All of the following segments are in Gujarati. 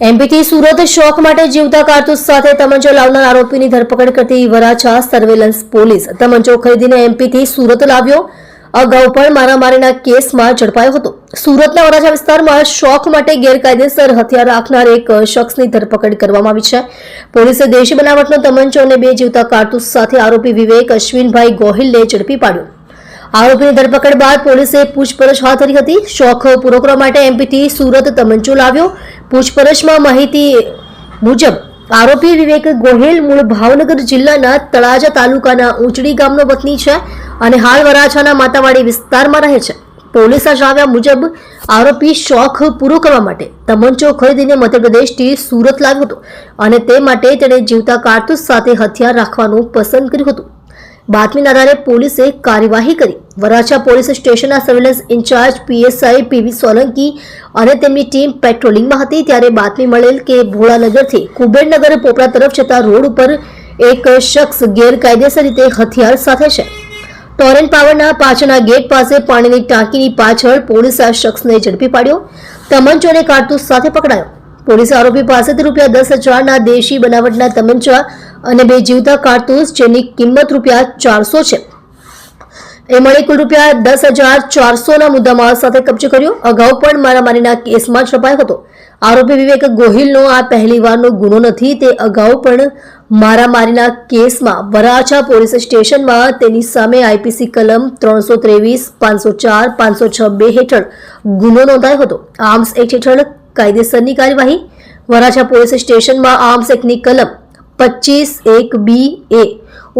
એમપીથી સુરત શોખ માટે જીવતા કારતૂસ સાથે તમંચો લાવનાર આરોપીની ધરપકડ કરતી વરાછા સર્વેલન્સ પોલીસ તમંચો ખરીદીને એમપીથી સુરત લાવ્યો. અગાઉ પણ મારામારીના કેસમાં ઝડપાયો હતો. સુરતના વરાછા વિસ્તારમાં શોખ માટે ગેરકાયદેસર હથિયાર રાખનાર એક શખ્સની ધરપકડ કરવામાં આવી છે. પોલીસે દેશી બનાવટનો તમંચો અને બે જીવતા કારતૂસ સાથે આરોપી વિવેક અશ્વિનભાઈ ગોહિલને ઝડપી પાડ્યો. આરોપીની ધરપકડ બાદ પોલીસે પૂછપરછ હાથ ધરી હતી. શોખ પૂરો કરવા માટે એમપીથી સુરત તમંચો લાવ્યો. પૂછપરછમાં માહિતી મુજબ, આરોપી વિવેક ગોહિલ મૂળ ભાવનગર જિલ્લાના તળાજા તાલુકાના ઊંચડી ગામનો વતની છે અને હાલ વરાછાના માતાવાડી વિસ્તારમાં રહે છે. પોલીસના જણાવ્યા મુજબ, આરોપી શોખ પૂરો કરવા માટે તમંચો ખરીદીને મધ્યપ્રદેશથી સુરત લાવ્યો હતો અને તે માટે તેણે જીવતા કારતૂસ સાથે હથિયાર રાખવાનું પસંદ કર્યું હતું. બાતમીના આધારે પોલીસે કાર્યવાહી કરી. વરાછા પોલીસ સ્ટેશનના surveillance incharge PSI PV Solanki અને તેમની ટીમ પેટ્રોલિંગમાં હતી ત્યારે બાતમી મળેલ કે ભોળાનગરથી કુબેરનગર પોપરા તરફ જતા રોડ ઉપર એક શખ્સ ગેરકાયદેસર રીતે હથિયાર સાથે છે. ટોરેન્ટ પાવરના પાછળના ગેટ પાસે પાણીની ટાંકીની પાછળ પોલીસે આ શખ્સને ઝડપી પાડ્યો. તમંચો અને કારતૂસ સાથે પકડાયો. પોલીસે આરોપી પાસેથી રૂપિયા દસ હજારના દેશી બનાવટના તમંચા અને બે જીવતા કારતૂસ જેની કિંમત રૂપિયા ચારસો છે. એ મળી કુલ રૂપિયા દસ હજાર ચારસોના મુદ્દામાલ સાથે કબજો કર્યો. અગાઉ પણ મારામારીના કેસમાં ઝડપાયો હતો. આરોપી વિવેક ગોહિલનો આ પહેલીવારનો ગુનો નથી, તે અગાઉ પણ મારામારીના કેસમાં વરાછા પોલીસ સ્ટેશનમાં તેની સામે આઈપીસી કલમ ત્રણસો ત્રેવીસ, પાંચસો ચાર, પાંચસો છ બે હેઠળ ગુનો નોંધાયો હતો. આર્મ્સ એક્ટ હેઠળ કાયદેસરની કાર્યવાહી. વરાછા પોલીસ સ્ટેશનમાં આર્મ્સ એક્ટની કલમ પચીસ એક બી એ,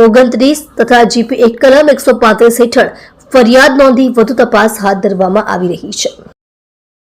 ઓગણત્રીસ તથા જીપી એક કલમ એકસો પાંત્રીસ હેઠળ ફરિયાદ નોંધી વધુ તપાસ હાથ ધરવામાં આવી રહી છે.